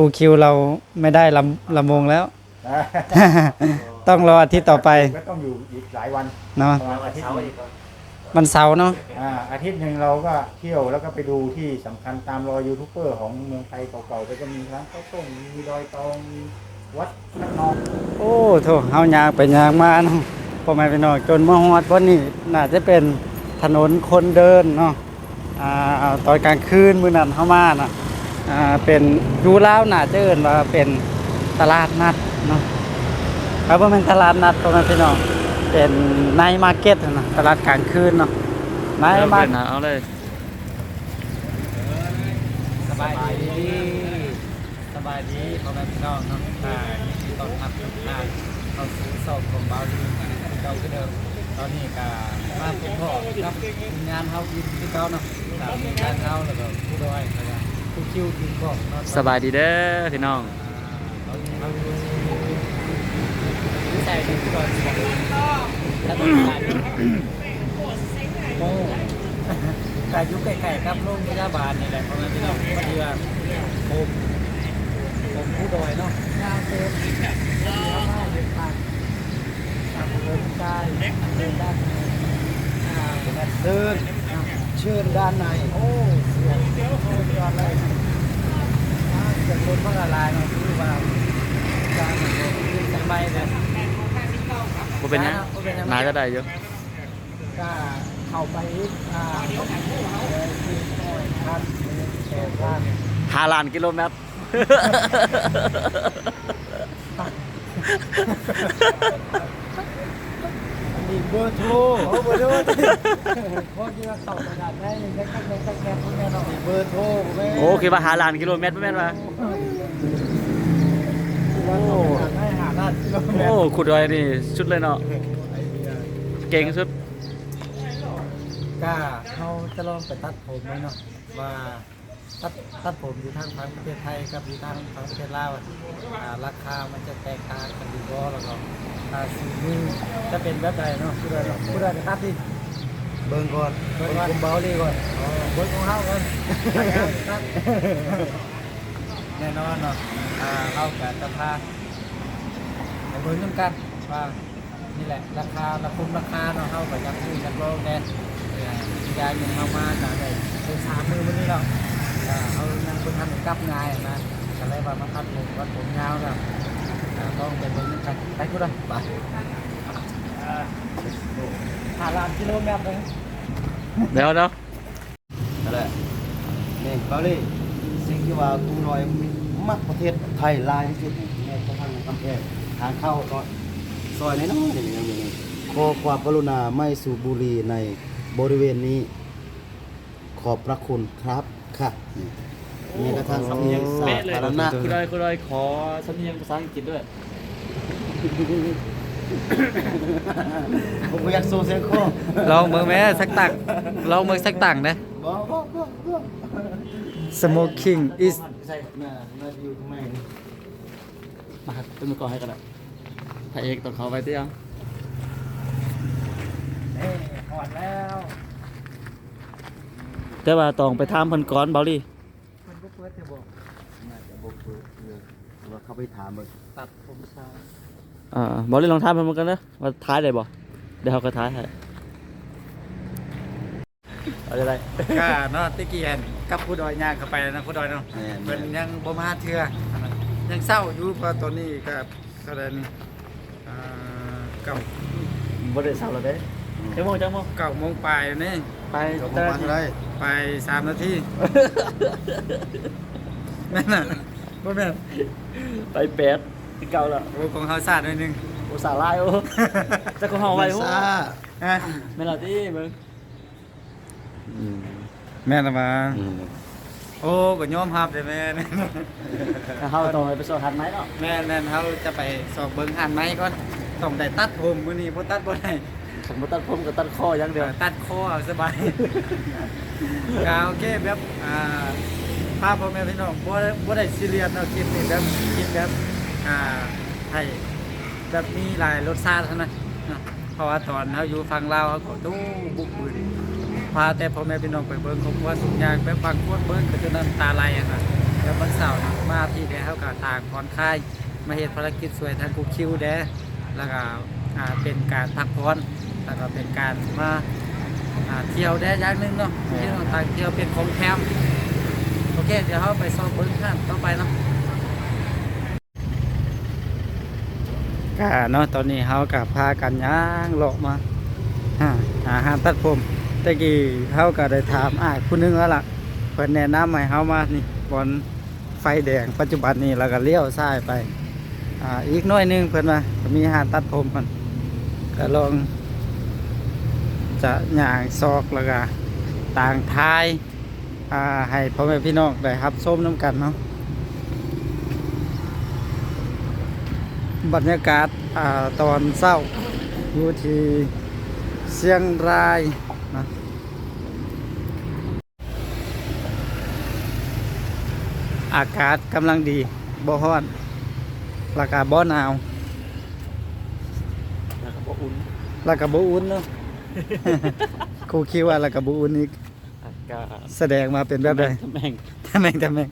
ครูคิวเราไม่ได้ลำลำวงแล้ว ต้องรออาทิตย์ต่อไปก็ต้องอยู่อีกหลายวันเนาะประมาณอาทิตย์หนึ่งมันเสาร์เนาะอ่าอาทิตย์หนึ่งเราก็เที่ยวแล้วก็ไปดูที่สำคัญตามรอยยูทูบเบอร์ของเมืองไทยเก่าๆก็จะมีร้านข้าวต้มมีดอยตองมีวัดนักนองโอ้โถเฮายางไปยางมาเนาะพ่อแม่พี่น้องจนมาฮอดวันนี้น่าจะเป็นถนนคนเดินเนาะอ่าตอนกลางคืนมื้อนั้นเฮามาน่ะ อ่าเป็นดูแล้วน่าจะเอิ้นว่าเป็นตลาดนัดเนาะครับว่าเป็นตลาดนัดพ่อแม่พี่น้องเป็นไนมาร์เก็ตนะตลาดกลางคืนเนาะไนมาร์เก็ตเอาเลยสบายดีสบายดีพ่อแม่พี่น้องเนาะอ่ายินดีต้อนรับทุกท่านเข้าสู่ช่องของเบาดีเก่าคือเดิมตอนนี้ก็มาเป็นพ่อกับงานเฮาอีกคือเก่าเนาะตามทีมงานเฮาแล้วก็ผู้ด้อยแล้วก็ผู้ คิวทีมบอกเนาะสบายดีเด้อพี่น้องตอนนี้เฮาอยู่ที่ใส่ที่ผู้ดอยสิบอกแล้วก็ขายโอ้กายุไก่ๆครับโรงพยาบาลนี่แหละพ่อแม่พี่น้องพอดีว่าผมผมผู้ดอยเนาะยาวเต็มที่เขามาเดินทางตามเดินใต้เดินด้านในอ่าเป็นการเดินอะเชิญด้านใน โอ้เสียงสุดยอดเลยอ่าเสียงรถพังละลายเนาะคือว่าการแบบยืนสบายเลยบ่เป็นหยังบ่เป็นหยังนาจะได้อยู่ก็เข้าไปอีกอ่าต้องเลยที่น้อยพันแปดพันห้าล้านกิโลเมตรมี เบอร์โทรโอ้เบอร์โทรพวกที่ว่าเข้ากระดาษได้ยังได้แค่แค่แค่พวกนี้เนาะมีเบอร์โทรแม่โอ้คิดว่าห้าล้านกิโลเมตรบ่แม่นว่าโอ้ให้หาด้านกิโลเมตโอ้รขุดดอยนี่สุดเลยเนาะเก่งสุดก็เขาจะลองไปตัดผมไหมเนาะว่าตัดตัดผมอยู่ทางฝั่งประเทศไทยกับอยู่ทางฝั่งประเทศลาวอะอ่าราคามันจะแตกต่างกันอยู่บ่แล้วก็ อ่าสีมือจะเป็นแบบใดเนาะผู้ใดเนาะผู้ใดจะตัดดิเบิ่งก่อนเบิ้งผมเบาดีก่อนอ๋อเบิ้งของเฮาก่อนครับแน่นอนเนาะอ่าเฮากับจะพาไปเบิ้งน้ำกันว่านี่แหละราคาราคงราคาเนาะเฮากับยังซื้อกันโลแน่เออยายยังเฮามาจากไหนเป็นสามมือวันนี้เนาะอ่าเอายังคนทำกลับง่ายนะก็เลยว่ามาตัดผมวัดผมยาวแล้วอ่า ต้องไปเบิ้งน้ำกันไปกูเลยไปอ่าห้าล้านกิโลเมตรเลยเดี๋ยวเนาะนั่นแหละนี่เบาลี่สิ่งที่ว่ากูน้อยมักประเทศไทยหลายที่สุดนี่แม่ก็ทางกำแพงทางเข้าก็ซอยน้อยๆนี่อย่างนี้ขอความกรุณาไม่สูบบุหรี่ในบริเวณนี้ ขอบพระคุณครับค่ะ นี่นี่กระทั่งที่สาเป๊ะเลยธารณะขุดดอยขุดดอยขอสำเนียงภาษาอังกฤษด้วยผมอยากโซเสียงคอลองมือแม่สักตักลองมือสักตักนะ บ่บ่บ่บ่ smoking is ใช่น่าน่าจะอยู่ข้างในนี่มาครับเป็นมือก่อนให้กันนะพระเอกต้องเขาไปเตี้ยงนี่หอดแล้ว แต่ว่าต้องไปถามเพิ่นก่อนเบาลี่มันก็ เปิดเทบอกน่าจะบ่เปิดเออหรือว่าเขาไปถามเบิ่งตัดผมซาอ่าเบาลี่ลองถามเพิ่นเหมือนกันนะว่าท้ายได้บ่เดี๋ยวเขาก็ท้ายให้เอาได้ไรก็เนาะตะกี้เห็นกับผู้ดอยย่างเข้าไปนะผู้ดอยเนาะแม่นเพิ่นยังบ่มาเทื่อยังเศร้าอยู่เพราะตอนนี้ก็เท่าไหร่นี่อ่าเก้าบ่ได้เศร้าแล้วเด้ เจ้าโมงเจ้าโมงเก้าโมงปลายนี่ไปเดี๋ยวผมมาเท่าไหรไปสามนาทีแม่นน่ะบ่แม่นไปแปดที่เก่าแล้วโอ้ของเฮาซาดหน่อยหนึงอุตส่าห์ไล่โอ้จะก็เฮาไว้โอ้ซ่าฮะแม่นล่ะติมึงอืมแม่นละมาอืมโอ้ก็ยอมรับได้แม่นเฮาต้องไปสอนหัดไหมเนาะแม่นแม่นเขาจะไปสอบเบิ้งหันไหมก่อนต้องได้ตัดผมมื้อนี้บ่ตัดบ่ได้ ขันบ่ตัดผมก็ตัดคออย่างเดียวตัดคอเอาสบายก็โอเคแบบอ่าพาพ่อแม่พี่น้องบ่ได้บ่ได้ซีเรียสเนาะคลิปนี้แบบคลิปแบบอ่าให้แบบมีหลายรสชาติเท่านั้นเนาะเพราะว่าตอนเฮาอยู่ฝั่งลาวเขาก็ดูบุกบืนพาแต่พ่อแม่พี่น้องไปเบิ่งครอบครัวทุกอย่างแบบบางคนเบิ่งก็จนน้ำตาไหลอะค่ะแล้ววันเสาร์นะมาพี่แดเขากับทางผ่อนคลายมาเห็นภารกิจสวยทางกูคิวแดแล้วก็อ่าเป็นการพักผ่อน แล้วก็เป็นการมาเที่ยวแดอย่างนึงเนาะที่ต่างเที่ยวเป็นของแคมโอเค เดี๋ยวเขาไปซ้อมบิ้งข้างต่อไปเนาะก็เนาะตอนนี้เขากับพากันย่างเลาะมาหาหาหารตัดผมตะกี้เขาก็ได้ถามอ้ายผู้นึงแล้วล่ะเพิ่นแนะนำให้เฮามานี่บนไฟแดงปัจจุบันนี้แล้วก็เลี้ยวซ้ายไปอ่าอีกน้อยนึงเพิ่นว่ามีหาตัดผมมันก็ลอง จะย่างซอกแล้วก็ต่างทายาให้พ่อแม่พี่น้องได้รับชมน้ำกันเนาะบรรยากาศอาตอนเช้าอยู่ที่เชียงรายนะอากาศกำลังดีบ่ฮ้อนราคาบ่หนาวแล้วก็บ่อุ่นราคาบ่อุ่นเนาะ ครูคิดว่าราคาบ่อุ่นอีกอากาศแสดงมาเป็นแบบใดทำแม่งทำแม่งทำแม่ง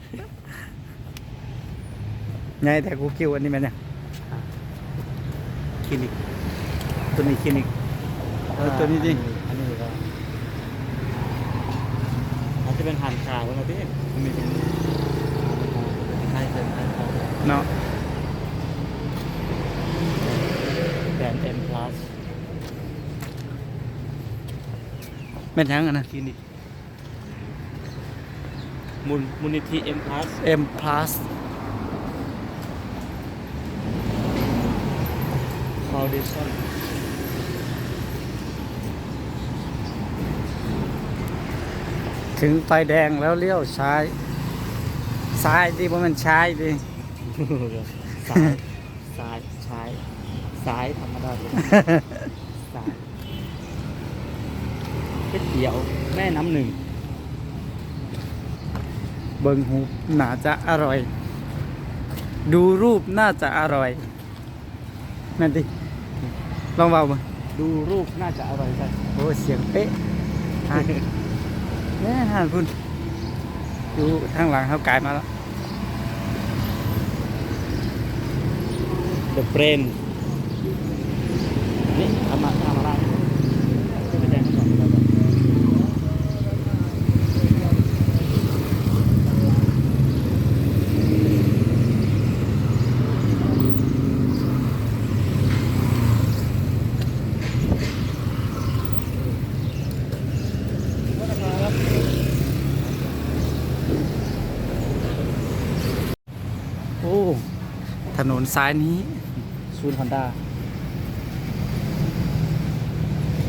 ไงแต่ครูคิวอันนี้แม่นเนี่ยคลินิกตัวนี้คลินิกเออตัวนี้ดิอันนี้ก็อาจจะเป็นหันขาวนะพี่มันมีเป็นใช่เป็นใช่เขาเนาะแบรนด์ M plus แม่นยังอันนะคลินิกมูลมูลนิธิ M plus M plus foundation ถึงไฟแดงแล้วเลี้ยวซ้ายซ้ายดิบ่แม่นซ้ายดิซ้ายซ้ายซ้ายซ้ายธรรมดาเลยซ้าย ก๋วยเตี๋ยวแม่น้ำหนึ่ง เบิงหูน่าจะอร่อย ดูรูปน่าจะอร่อยแม่นดิลองเบาบ่ดูรูปน่าจะอร่อยจังโอ้เสียงเป๊ะหานแน่หานพุ่นดูทางหลังเขากายมาแล้ว The Brain นี่ทำมาทำอะไรขึ้นไปแจ้งก่อนแล้วกันโอ้ ถนนซ้ายนี้ซูนฮอนด้า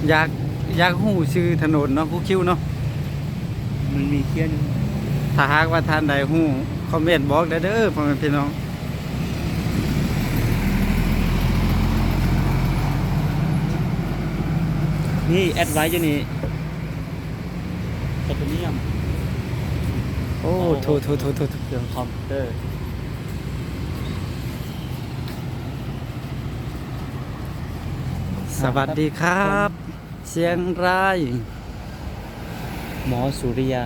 อยากอยากหูชื่อถนนเนาะผู้คิวเนาะมันมีเคี้ยนถ้าหากว่าท่านใดหูคอมเมนต์บอกได้เด้อพ่อแม่พี่น้องนี่แอดไว้อยู่นี่ไทเทเนียมโอ้โถโถโถโถโถเครื่องคอมพิวเตอร์ สวัสดีครับเสียงรายหมอสุริยา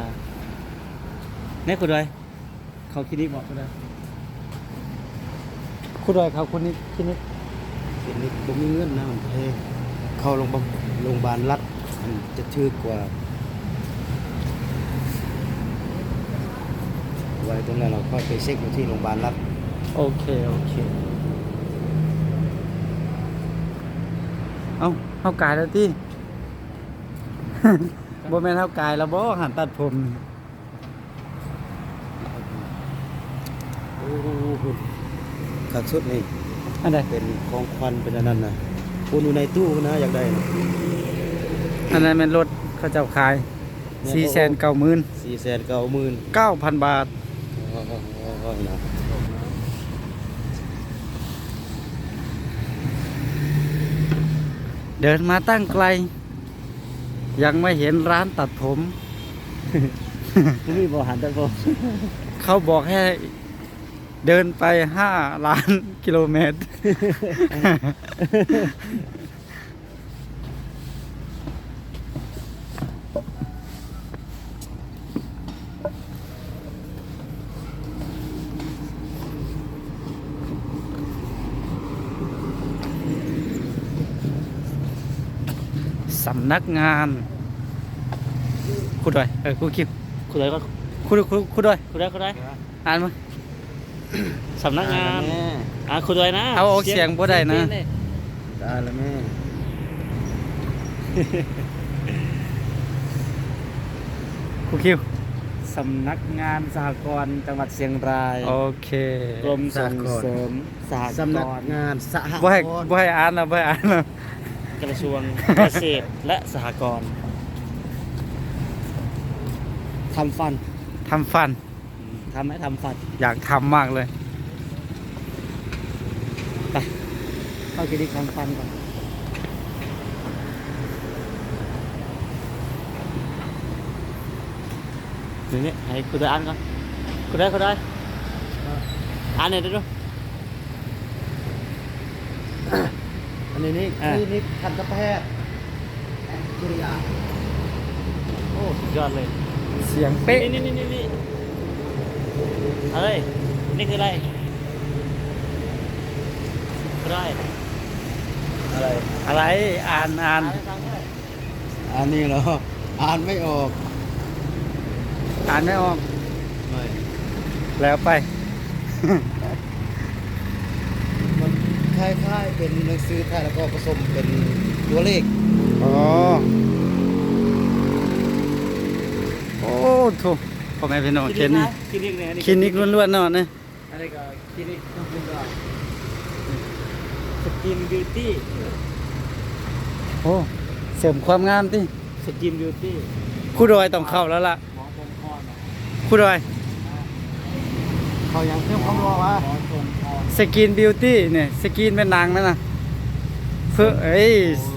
แน่คุณด้วยเขาคลินิกบอกคุณด้วยคุณดอยครับคุณนิดคุณนิดเห็นนี่บ่มีเงินนะมันแพเข้าโรงพยาบาลโรงพยาบาลรัฐมันจะชื่อกว่า ไว้ตรงนั้นเราค่อยไปเช็คอยู่ที่โรงพยาบาลรัฐโอเค โอเค เอาเท่ากายแล้วที่บ่แม่นเท่ากายแล้วบ่หันตัดผมโอ้โหขัดสุดนี่อันใดเป็นของควันเป็นอันนั้นนะคุณอยู่ในตู้นะอยากได้นะอันนั้นเป็นรถเขาเจ้าขายสี่แสนเก้าหมื่นสี่แสนเก้าหมื่นเก้าพันบาทนะ เดินมาตั้งไกล ยังไม่เห็นร้านตัดผมคุณมีบริหารแต่ผมเขาบอกให้เดินไปห้าล้านกิโลเมตร นักงานคุดด้วยเออคุคิวคุณเลยก็คุดคุดคุดด้วยคุณได้คุณได้อ่านมั้ยสำนักงานแม่อะคุณเลยนะเอาออกเสียงบ่ได้นะเสียงเยได้แล้วแม่คุคิวสำนักงานสหกรณ์จังหวัดเชียงรายโอเคกรมส่งเสริมสหกสำนักรณ์งานสหบ่ให้กรณ์บ่ให้อ่านนะบ่ให้อ่านนะ กระทรวงเกษตรและสหกรณ์ทำฟันทำฟันทำให้ทำฟันอยากทำมากเลย เข้าคลินิกทำฟันก่อนนี่นี่ให้คุณได้อ่านก่อนคุณได้คุณได้อ่านหน่อยได้ด้วย อันนี้นี่อ่าคลินิกทันตแพทย์แอนจุริยาโอ้สุดยอดเลยเสียงเป๊ะ นี่นี่นี่นี่อะไรนี่คืออะไรอะไรอะไรอะไรอ่านอ่านอันนี้เหรอ อ่านไม่ออกอ่านไม่ออกไม่แล้วไปมันค ล้ายๆเป็นหนังสือไทยแล้วก็ผสมเป็นตัวเลขอ๋อโอ้ถูกพ่อแม่พี่น้องเคนนี่คลินิกเนี่ยคลินิกล้วนๆเนาะเนี่ยอะไรก็คลินิกต้องเป็นก็สกินบิวตี้โอ้เสริมความงามที่สกินบิวตี้คู่ดอยต้องเข้าแล้วล่ะหมอคงพรคู่ดอย เขายังเพิ่มความรู้ว่าหมอคงพรสกินบิวตี้เนี่ยสกินเป็นนางนั่นนะเพื่อเอ้ย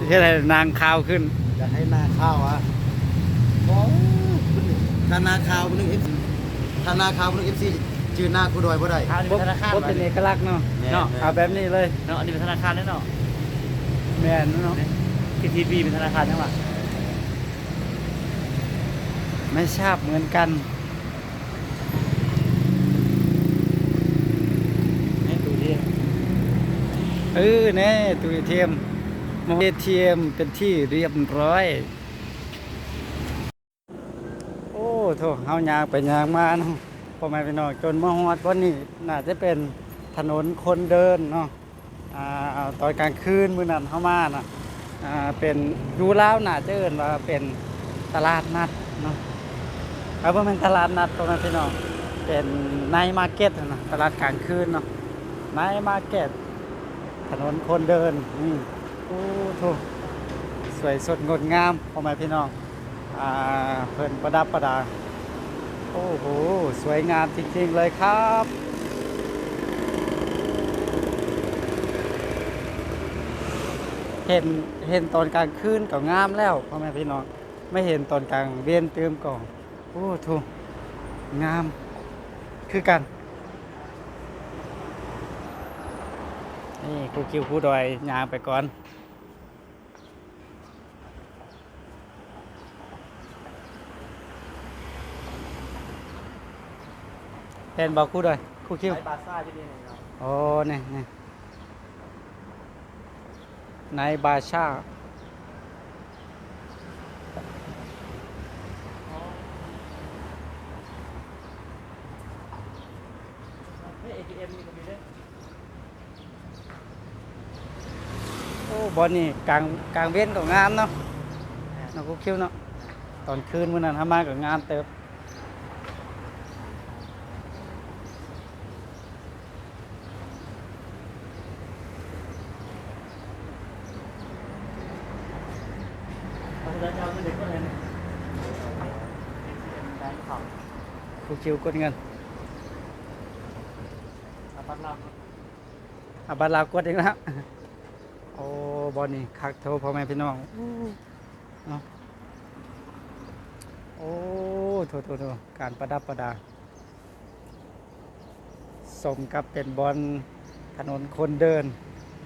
เฮ็ดให้นางขาวขึ้นอยากให้นาข้าวอะโอ้ถ้านาข้าวเป็นหนึ่งเอฟถ้านาข้าวเป็นหนึ่งเอฟซีจือหน้าคูดอยบ่ได้ข้าวนี่บ่เป็นธนาคารบ่เป็นเอกลักษณ์เนาะแม่นเนาะแม่นเอาแบบนี้เลยเนาะอันนี้เป็นธนาคารแน่เนาะแม่นเนาะพีทีบีเป็นธนาคารใช่ปะไม่ทราบเหมือนกัน ให้ดูดิ เออแน่ตู้เอทีเอ็มเอทีเอ็มเป็นที่เรียบร้อย โอ้โถเฮายางไปยางมาเนาะพอม่พี่น้องจนมาฮอดวันนี้น่าจะเป็นถนนคนเดินเนาะอ่าตอนกลางคืนมื้อนั้นเฮามาน่ะอ่าเป็นดูแล้วน่าจะเอิ้นว่าเป็นตลาดนัดเนาะเอาบ่แม่นตลาดนัดพ่อแม่พี่น้องเป็นไนท์มาร์เก็ตนะตลาดกลางคืนเนาะไนท์มาร์เก็ต นนคนเดินนี่โอ้โถสวยสดงดงามพ่อแม่พี่น้องอ่าเพิ่นประดับประดา โอ้โห สวยงามจริงๆเลยครับเห็นเห็นตอนกลางคืนก็งามแล้วพ่อแม่พี่น้อง ไม่เห็นตอนกลางเวียนเติมก่อนโอ้โถงามคือกัน นี่ครูคิวครูดอยยางไปก่อนเห็นบอกครูดอยครูคิวไอบาซ่าที่นี่ครับโอ้นี่นี่ในบาชา นี่เอทีเอ็มนี่ก็มีด้วย โอ้ บอลนี่กลางกลางเว้นก็งามเนาะเนาะครูคิวเนาะตอนคืนมื้อนั้นทำมาก็งามเติบเราจะเอาเงินเด็กก็เลยนะแบงค์ของครูคิวกดเงินอาปัตลาอาบัตรลาวกดเองแล้วโอ้ บอลนี่คักโทรพ่อแม่พี่น้องเนาะโอ้โถโถโถการประดับประดาสมกับเป็นบอลถนนคนเดิน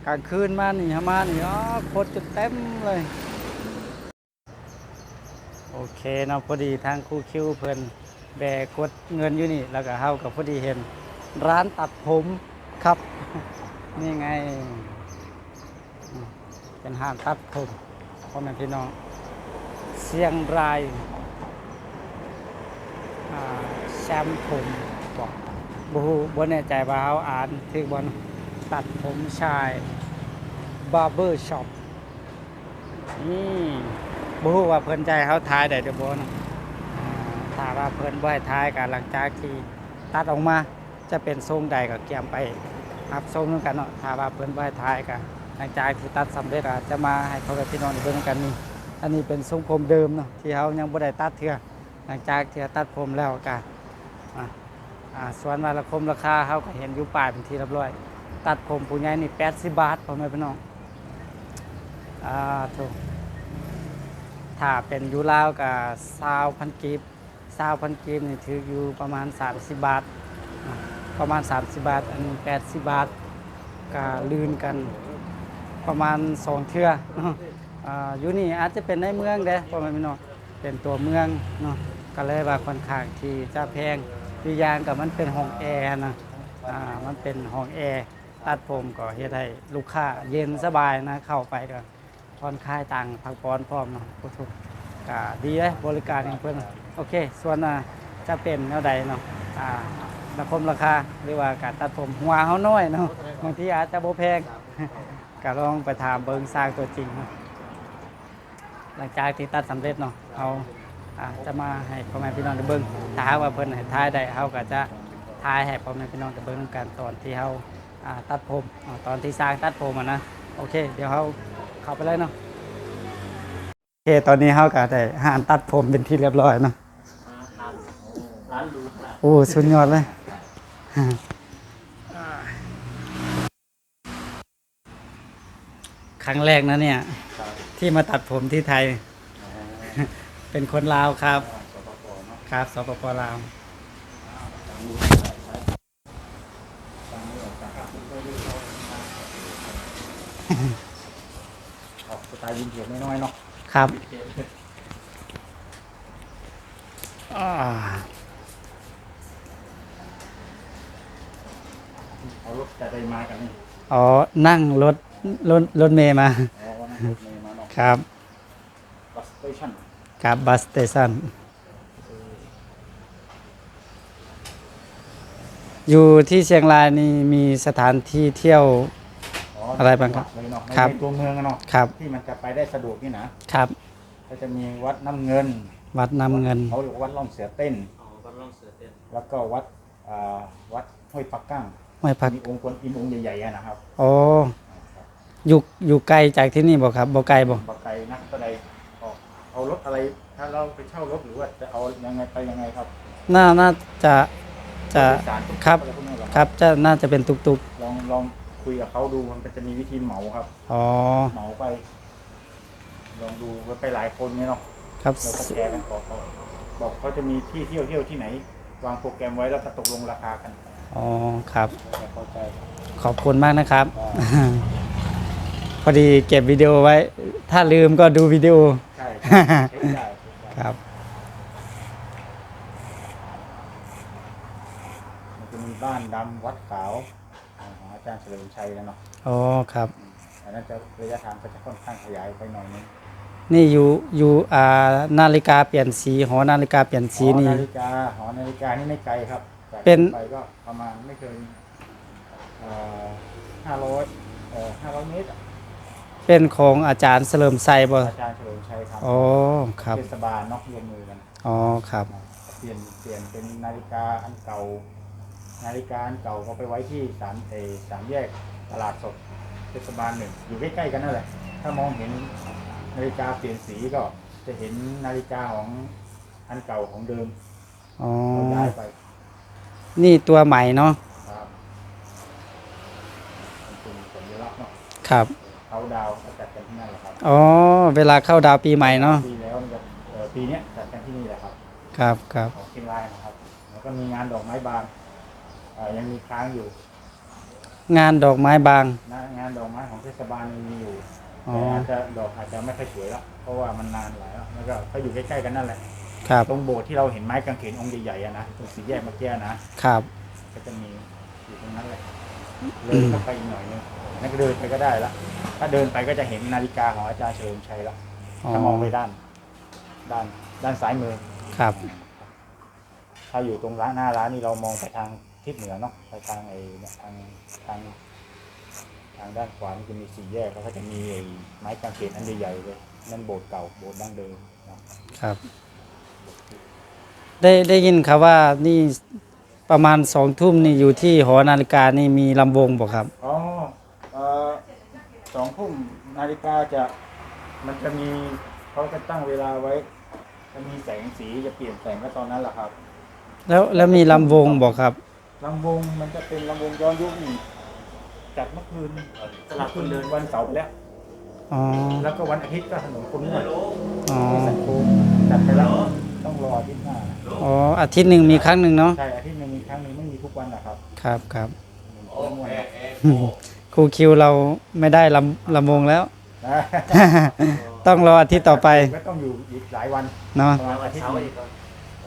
กลางคืนมานี่ฮะมานี่อ๋อคนจะเต็มเลย โอเคเนาะพอดีทางครูคิวเพิ่นแบกกดเงินอยู่นี่ แล้วก็เฮากับพอดีเห็น ร้านตัดผมครับ นี่ไงอืม เป็นห้างตัดผมพ่อแม่พี่น้องเชียงรายแชมป์ผมบอกบูบนแน่ใจว่าเขาอ่านถึงบนตัดผมชายบาร์เบอร์ช็อปนี่บูว่าเพิ่นใจเขาทายได้เดี๋ยวบนถ้าว่าเพิ่นบ่ให้ทายกันหลังจากที่ตัดออกมาจะเป็นทรงใดก็เกี่ยมไปรับทรงนึงกันเนาะถ้าว่าเพิ่นบ่ให้ทายกัน หลังจากที่ตัดสำเร็จอาจจะมาให้พ่อแม่พี่น้องได้เบิ่งกันนี่อันนี้เป็นทรงผมเดิมเนาะที่เขายังบ่ได้ตัดเทื่อหลังจากที่ตัดผมแล้วก็อะอ่าส่วนว่าราคมราคาเขาก็เห็นอยู่ป้ายเป็นที่เรียบร้อย ตัดผมผู้ใหญ่นี่80บาทพ่อแม่พี่น้องอ่าถูกถ้าเป็นอยูลาวก็20,000กีบ20,000กีบนี่ถืออยู่ประมาณ 30 บาท ประมาณ 30 บาท อันนี้80 บาทก็ลื่นกัน ประมาณสองเทืออ่าอยู่นี่อาจจะเป็นในเมืองเด้พ่อแม่พี่น้องเป็นตัวเมืองเนาะก็เลยว่าค่อนข้างที่จะแพงอียางกับมันเป็นห้องแอร์นะมันเป็นห้องแอร์ตัดผมก็เฮ็ดให้ลูกค้าเย็นสบายนะเข้าไปก็ผ่อนคลายตังพักผ่อนพร้อมเนาะโอ้โหก็ดีเลยบริการของเพิ่อนโอเค ส่วนจะเป็นแนวใดเนาะอ่าราคมราคาหรือว่าการตัดผมหัวเฮาน้อยเนาะบางทีอาจจะโบแพง ก็ลองไปถามเบิงสร้างตัวจริงนะหลังจากที่ตัดสำเร็จเนาะเขาอาจะมาให้พ่อแม่พี่น้องได้เบิ่งถ้าหากว่าเพิ่นให้ทายได้เขาก็จะทายให้พ่อแม่พี่น้องได้เบิ่งกันตอนที่เขาอ่าตัดผมอ่าตอนที่สร้างตัดผมอะนะโอเค เดี๋ยวเขาเข้าไปเลยเนาะโอเคตอนนี้เขาก็ได้หานตัดผมเป็นที่เรียบร้อยเนาะโอ้สุดยอดเลย รั้งแรกนะเนี่ยที่มาตัดผมที่ไทยเป็นคนลาวครับครับสปปลาวออกสไตล์วินเทจน้อยๆเนาะครับอ่าเอารถจะได้มากันนี่อ๋อนั่งรถ รถรถเมย์มา อ๋อวันนั้นรถเมย์มาเนาะครับ บัสสเตชันกับบัสสเตชันอยู่ที่เชียงรายนี่มีสถานที่เที่ยว อะไรบ้างครับเลยเนาะครับ ในตัวเมืองอะเนาะครับ ที่มันจะไปได้สะดวกนี่นะครับ ก็จะมีวัดน้ำเงินวัดน้ำเงิน เขาเรียกว่าวัดล่องเสือเต้น อ๋อก็ต้องเสือเต้นแล้วก็วัดอ่าวัดห้วยปักกั้งไม่พักมีองค์กวนอิมองค์ใหญ่ๆอะนะครับ โอ้ อยู่อยู่ไกลจากที่นี่บ่ครับบ่ไกลบ่บักไก่นักก็ได้ออกเอารถอะไร ถ้าเราไปเช่ารถหรือว่าจะเอายังไงไปยังไงครับน่าน่าจะจะโดยสารครับอะไรพวกนี้เหอครับจะน่าจะเป็นตุกตุกลองลองคุยกับเขาดูมันจะมีวิธีเหมาครับ ๆอ๋อเหมาไป ลองดูไปหลายคนเนี่ยเนาะครับเราก็แชร์กันบอกเขาบอกเขาจะมีที่เที่ยวเที่ยวที่ไหน วางโปรแกรมไว้แล้วก็ตกลงราคากันอ๋อครับให้เข้าใจขอบคุณมากนะครับพ อดีเก็บวิดีโอไว้ ถ้าลืมก็ดูวิดีโอ ใช่ครับเช็คได้เช็คได้ครับ มันจะมีบ้านดำวัดขาวของอาจารย์เฉลิมชัยนะเนาะอ๋อครับ อันนั้นจะระยะทางก็จะค่อนข้างขยายไปหน่อยนึงนี่อยู่อยู่อ่านาฬิกาเปลี่ยนสีหอนาฬิกาเปลี่ยนสีนี่นาฬิกาหอนาฬิกานี่ไม่ไกลครับจากเป็น ไปก็ประมาณไม่เกินห้าร้อยห้าร้อยเมตรอะ เป็นของอาจารย์เสลิมไซบ่อาจารย์เฉลิมชัยครับอ๋อครับเทศบาลเนอกรวมมือกันอ๋อครับเปลี่ยนเปลี่ยนเป็นนาฬิกาอันเก่า นาฬิกาอันเก่าก็ไปไว้ที่สามเออสามแยกตลาดสดเทศบาลหนึ่งอยู่ใกล้ๆกันนั่นแหละ ถ้ามองเห็นนาฬิกาเปลี่ยนสีก็จะเห็นนาฬิกาของอันเก่าของเดิมอ๋อเราย้ายไปนี่ตัวใหม่เนาะครับมันเป็นสัญลักษณ์เนาะครับ เขาดาวน์ก็จัดกันที่นั่นแหละครับอ๋อเวลาเข้าดาวปีใหม่เนาะปีแล้วมันจะเอ่อปีเนี้ยจัดกันที่นี่แหละครับ ครับครับของเชียงรายนะครับ แล้วก็มีงานดอกไม้บานเอ่อยังมีค้างอยู่งานดอกไม้บาง นะงานดอกไม้ของเทศบาลยังมีอยู่อ๋อ แต่อาจจะดอกอาจจะไม่ค่อยสวยแล้วเพราะว่ามันนานหลายแล้วแล้วก็เขาอยู่ใกล้ๆกันนั่นแหละครับตรงโบสถ์ที่เราเห็นไม้กางเขนองค์ใหญ่ๆอะนะตรงสี่แยกเมื่อกี้นะครับ ก็จะมีอยู่ตรงนั้นเลยเลยเข้าไปอีกหน่อยนึง นั่นก็เดินไปก็ได้ละถ้าเดินไปก็จะเห็นนาฬิกาของอาจารย์เฉลิมชัยละอ๋อถ้ามองไปด้าน ด้าน ด้านซ้ายมือครับ ถ้าอยู่ตรงร้านหน้าร้านนี่เรามองไปทางทิศเหนือเนาะไปทางไอ้เนี่ยทางทางทางด้านขวานี่จะมีสี่แยกแล้วก็จะมีไอ้ไม้กางเขนอันใหญ่ๆเลยนั่นโบสถ์เก่าโบสถ์ดั้งเดิมเนาะครับ ได้ได้ยินครับว่านี่ประมาณสองทุ่มนี่อยู่ที่หอนาฬิกานี่มีลำวงบอกครับอ๋อเอ่อส องทุ่มนาฬิกาจะมันจะมีเขาจะตั้งเวลาไว้จะมีแสงสีจะเปลี่ยนแสงก็ตอนนั้นแหละครับแล้วแล้วมีลำวงบอกครับ ลำวงมันจะเป็นลำวงย้อนยุคนี่จากเมื่อคืนสลับคืนเดินวันเสาร์ไปแล้ว อ๋อแล้วก็วันอาทิตย์ก็ถนนคนนวดอ๋อที่สันโค้งจัดไปแล้วต้องรออาทิตย์หน้าอ๋ออาทิตย์หนึ่งมีครั้งหนึ่งเนาะใช่อาทิตย์หนึงมีครั้งหนึงไม่มีทุกวันนะครับ ครับครับถนนคนนวดค รูคิวเราไม่ได้ลำลำวงแล้ว นะต้องรออาทิตย์ต่อไปก็ต้องอยู่อีกหลายวันเนาะประมาณอาทิตย์หนึ่ง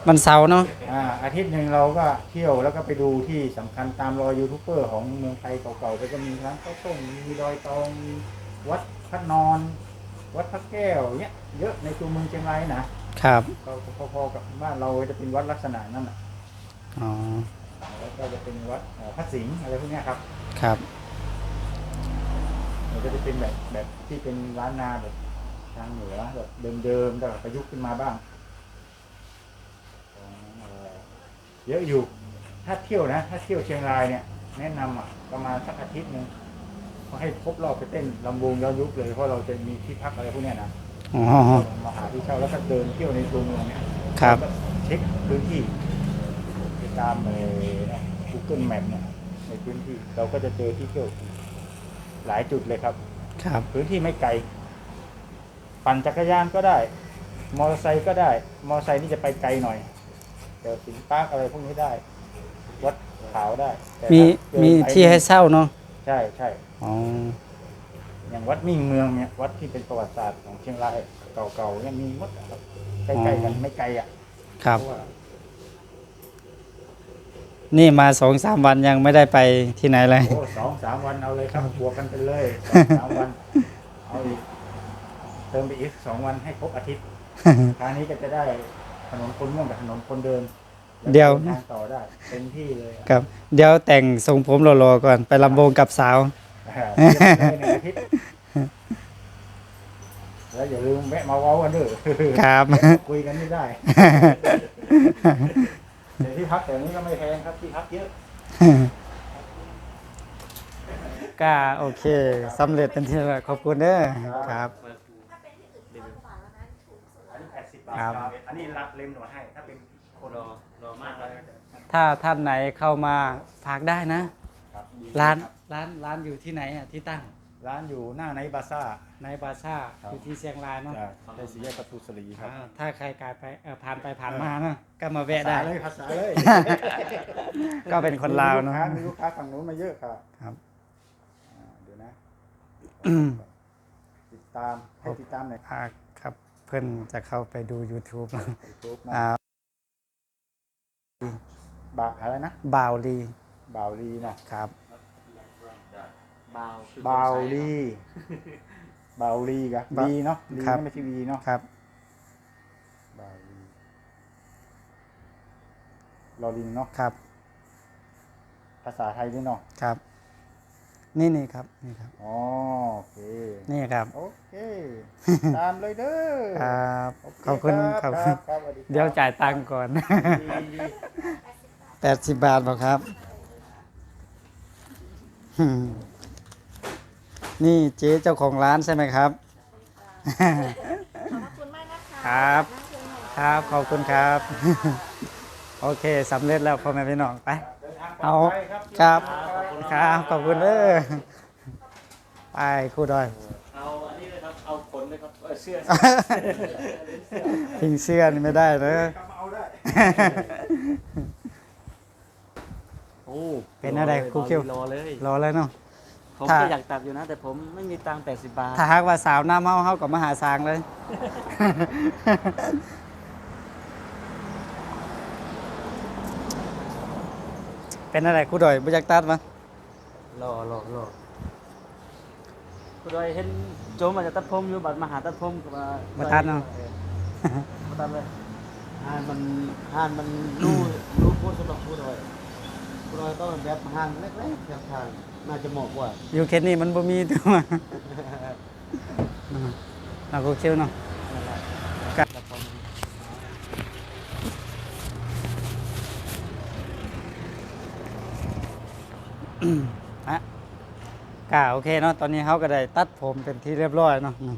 วันเสาร์เนาะอ่าอาทิตย์หนึ่งเราก็เที่ยวแล้วก็ไปดูที่สำคัญตามรอยยูทูบเบอร์ของเมืองไทยเก่าๆก็จะมีร้านข้าวต้มมีดอยตองมีวัดพระนอน วัดพระแก้วเนี้ยเยอะในตัวเมืองเชียงรายนะครับ ก็พอๆกับบ้านเราจะเป็นวัดลักษณะนั่นแหละอ๋อ แล้วก็จะเป็นวัดเอ่อพระสิงห์อะไรพวกเนี้ยครับ ครับมัน ก็จะเป็นแบบแบบที่เป็นร้านนาแบบทางเหนือแบบเดิมๆแต่ประยุกต์ขึ้นมาบ้างของเอ่อเยอะอยู่ ถ้าเที่ยวนะ ถ้าเที่ยวเชียงรายเนี่ย แนะนำอะประมาณสักอาทิตย์หนึ่งก็ให้ครบรอบไปเต้นลำวงย้อนยุคเลยเพราะเราจะมีที่พักอะไรพวกเนี้ยนะอ๋อมาหาที่เช่าแล้วก็เดินเที่ยวในตัวเมืองเนี่ยครับแล้วก็เช็คพื้นที่ไปตามเอ่อ Google Map เนี่ยในพื้นที่เราก็จะเจอที่เที่ยว หลายจุดเลยครับ ครับ พื้นที่ไม่ไกล ปั่นจักรยานก็ได้ มอเตอร์ไซค์ก็ได้ มอเตอร์ไซค์นี่จะไปไกลหน่อยเดี๋ยวสิงห์ปาร์คอะไรพวกนี้ได้ วัดขาวได้แต่มีถ้าเดินมีไปที่ให้เช่าเนาะใช่ใช่ อ๋อ อย่างวัดมิ่งเมืองเนี่ยวัดที่เป็นประวัติศาสตร์ของเชียงรายเก่าๆเนี่ยมีหมดอะครับใกล้ๆกันไม่ไกลอะครับ เพราะว่า นี่มาสองสามวันยังไม่ได้ไปที่ไหนเลย โอ้สองสามวันเอาเลยครับบวกกันไปเลยสองสามวันเอาอีกเติมไปอีกสองวันให้ครบอาทิตย์คราวนี้ก็จะได้ถนนคนม่วงกับถนนคนเดินแล้เดี๋ยว ทางต่อได้เต็มที่เลยครับ เดี๋ยวแต่งทรงผมรอๆก่อนไปลำวงกับสาว อ่าเรียบร้อยในอาทิตย์แล้วอย่าลืมแวะมาเว้ากันด้วยครับ คุยกันไม่ได้ เดี๋ยวที่พักแต่นี้ก็ไม่แพงครับที่พักเยอะ ก็โอเคสำเร็จเป็นที่แล้วขอบคุณเด้อครับ อันนี้แปดสิบบาทครับ อันนี้รับเล่มหนวดให้ ถ้าเป็นคนรอรอมากเลยถ้าท่านไหนเข้ามาฝากได้นะ ครับดีร้านคบร้านร้านอยู่ที่ไหนอะที่ตั้ง ร้านอยู่หน้าไนท์บาซ่า ในบาซ่าครับ อยู่ที่เชียงรายเนาะจากในสี่แยกประตูสลีครับอ่าถ้าใครกายไปเอ่อผ่านไปผ่านมาเนาะก็มาแวะได้ ภาษาเลยภาษาเลยก็เป็นคนลาวเนาะ มีลูกค้าฝั่งนู้นมาเยอะครับครับ อ่าเดี๋ยวนะอืมติดตามให้ติดตามหน่อยอ่าครับเพื่อนจะเข้าไปดู YouTube เนอะยูทูบนะอ่าบาอะไรนะบ่าวลีบาวลีนะ ครับเบาคือบาวลีบาวลีกะบะลีเนาะลีครับ ไม่ใช่วีเนาะครับบาวลีลอลิงเนาะครับ ภาษาไทยด้วยเนาะครับ นี่นี่ครับ นี่ครับ อ๋อโอเคนี่ครับ โอเค ตามเลยเด้อครับ โเขอบคุณรัขอบคคุรัณบครับสวัสดีครับเดี๋ยวจ่ายตังค์ก่อน ดีดี แปดสิบบาทบอกครับอืม นี่เจ๊เจ้าของร้านใช่ไหมครับ ขอบคุณมากนะคะครับนั่งเชิญหน่อยครับขอบคุณครับ โอเคสำเร็จแล้วพ่อแม่พี่น้องไปเดินทางปลเอาอดภัยครับครับ ครับขอบคุณเด้อไปครู่ดอย เอาอันนี้เลยครับ เอาขนเลยครับเออเสื้อทิ้งเสื้อนี่ไม่ได้เนอะกลับมาเอาได้ โอ้เป็นอะไรครูคิวรอเลย รอแล้วเนาะ ผมถ้าก็อยากตัดอยู่นะ แต่ผมไม่มีตังค์80 บาท ถ้าหากว่าสาวหน้าเมาเฮากับมาหาสางเลย เป็นอะไรครู่ดอยบุจักตัดมารอรอรอคุณดอยเห็นโจมอาจจะตัดผมอยู่บัตรมาหาตัดผมกับมามาตัดเนาะออบ่ตัดเลยห่านมันห่านมันรู้รู้โคตรสำหรับผู้ดอยผู้ดอยต้องแบบห่านเล็กๆแถวทาง น่าจะเหมาะกว่า อยู่เขตนี้มันบ่มีตัวเราก็เคี้ยวเนาะนั่นแหละครับแล้วพอมันอะกะโอเคเนาะตอนนี้เขาก็ได้ตัดผมเป็นที่เรียบร้อยเนาะอืม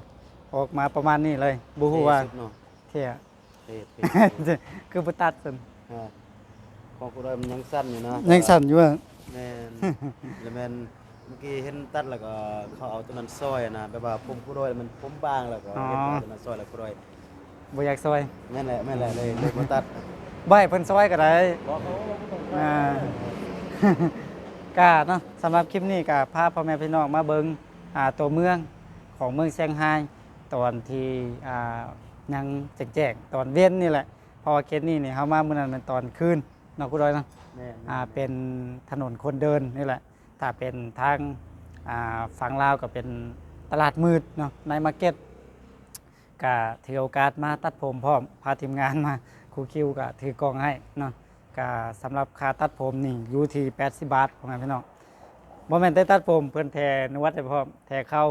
ออกมาประมาณนี้เลยบูฮูว่าเท่สุดเนาะเท่อะเท่เท่คือบ่ตัดซั่นอ่าของผู้ดอยมันยังสั้นอยู่นะยังสั่นอยู่อะ แม่นแล้วแม่นเมื่อกี้เห็นตัดแล้วก็เขาเอาตัวนั้นซอยอะนะแบบว่าผมผู้ดอยมันผมบางแล้วก็เห็นว่าตัวนั้นซอยแล้วผู้ดอยบ่อยากซอยแม่นแหละแม่นแหละเลยเลยมาตัดบ่ให้เพิ่นซอยก็ได้บอกเขาว่าบ่ต้องอ่า กาเนาะสำหรับคลิปนี้ก็พาพ่อแม่พี่น้องมาเบิงอ่าตัวเมืองของเมืองเซี่ยงไฮ้ตอนที่อ่ายังแจ้งๆตอนเว้นนี่แหละเพราะว่าเคสนี้เนี่ยเขามาเมื่อนั้นเป็นตอนคืนเนาะคุณดอยเนาะแม่น อ่าเป็นถนนคนเดินนี่แหละ ถ้าเป็นทางอ่าฝั่งลาวก็เป็นตลาดมืดเนาะในมาร์เก็ตก็ถือโอกาสมาตัดผมพร้อมพาทีมงานมาครูคิวก็ถือกองให้เนาะก็สำหรับค่าตัดผมนี่อยู่ที่80บาทพ่อแม่พี่น้องบ่แม่นแต่ตัดผมเพิ่นแทนวัดให้พร้อมแทเข้า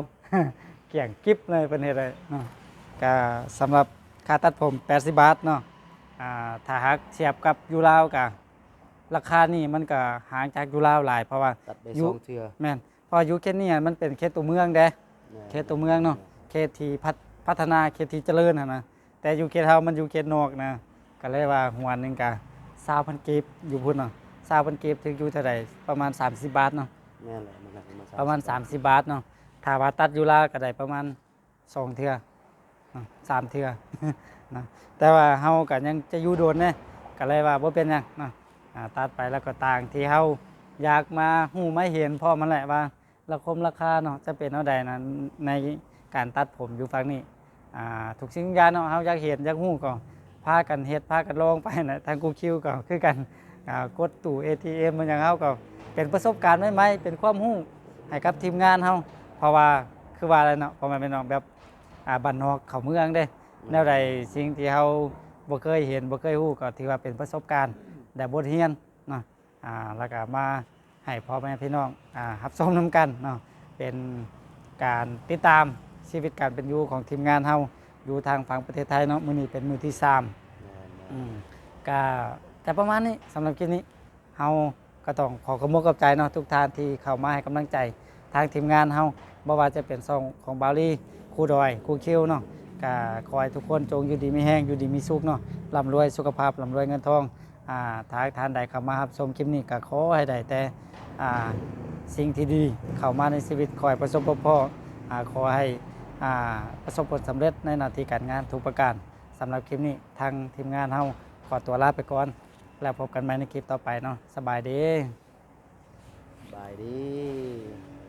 เกี่ยงกิ๊บเลยเพิ่นเฮ็ดเลยเนาะก็สำหรับค่าตัดผม 80 บาทเนาะอ่าถ้าหากเทียบกับอยู่ลาวก็ ราคานี่มันก็ห่างจากอยูลาวหลาย เพราะว่าตัดได้ยุสองเทื่อแม่นเพราะอยูเขตนี่มันเป็นเขตตัวเมืองเด้แม่นเขตตัวเมืองเนาะเขตที่พัฒพัฒนาเขตที่เจริญหั่นนะแต่อยู่เขตเฮามันอยู่เขตนอกนะก็เลยว่าหัวหนึงก็20,000กีบอยู่พุ่นเนาะ20,000กีบถึงอยู่เท่าใดประมาณ 30 บาทเนาะแม่นแหละแม่นแหละประมาณ 30 บาทเนาะถ้าว่าตัดอยูลาวก็ได้ประมาณ2เทื่อเนาะสามเทื่อนะแต่ว่าเฮาก็ยังจะอยู่โดนเด้ก็เลยว่าบ่เป็นหยังเนาะ อ่าตัดไปแล้วก็ต่างที่เฮาอยากมาหูไม่เห็นพ่อมันแหละว่าราคมราคาเนาะจะเป็นเท่าใดนะในการตัดผมอยู่ฝั่งนี้อ่าทุกสิ่งทุกอย่างเนาะเฮาอยากเห็นอยากหูก็พากันเฮ็ดพากันลองไปนะทางกูคิวก็คือกันอ่ากดตู้ ATM มันอย่างเฮาก็เป็นประสบการณ์ใหม่ๆเป็นความรู้ให้กับทีมงานเฮาเพราะว่าคือว่าอะไรเนาะเพราะมันเป็นเนาะแบบอ่าบ้านนอกเข้าเมืองเด้แนวใดสิ่งที่เราบ่เคยเห็นบ่เคยรู้ก็ถือว่าเป็นประสบการณ์ ได้บทเรียนเนาะอ่าแล้วก็มาให้พ่อแม่พี่น้องอ่ารับชมนํกันเนาะเป็นการติดตามชีวิตการเป็นอยู่ของทีมงานเฮาอยู่ทางฝั่งประเทศไทยเนาะมื้อนี้เป็นมื้อที่สามแม่นแม่นอืมก็แต่ประมาณนี้สำหรับคลิปนี้เฮาก็ต้องขอขอบคุณกับใจเนาะทุกท่านที่เข้ามาให้กำลังใจทางทีมงานเฮาบ่ว่าจะเป็นซองของบาลีครูดอยครูคิวเนาะก็ขอให้ทุกคนจงอยู่ดีมีแห้งอยู่ดีมีสุขเนาะร่ำรวยสุขภาพร่ำรวยเงินทองาถ้าทานใดเข้ามาครับชมคลิปนี้ก็ขอให้ได้แต่สิ่งที่ดีเข้ามาในชีวิตขอให้ประสบพบพ่ออขอให้ประสบผลสำเร็จในหน้าที่การงานทุกประการสำหรับคลิปนี้ทางทีมงานเฮาขอตัวลาไปก่อน แล้วพบกันใหม่ในคลิปต่อไปเนาะสบายดี บายดี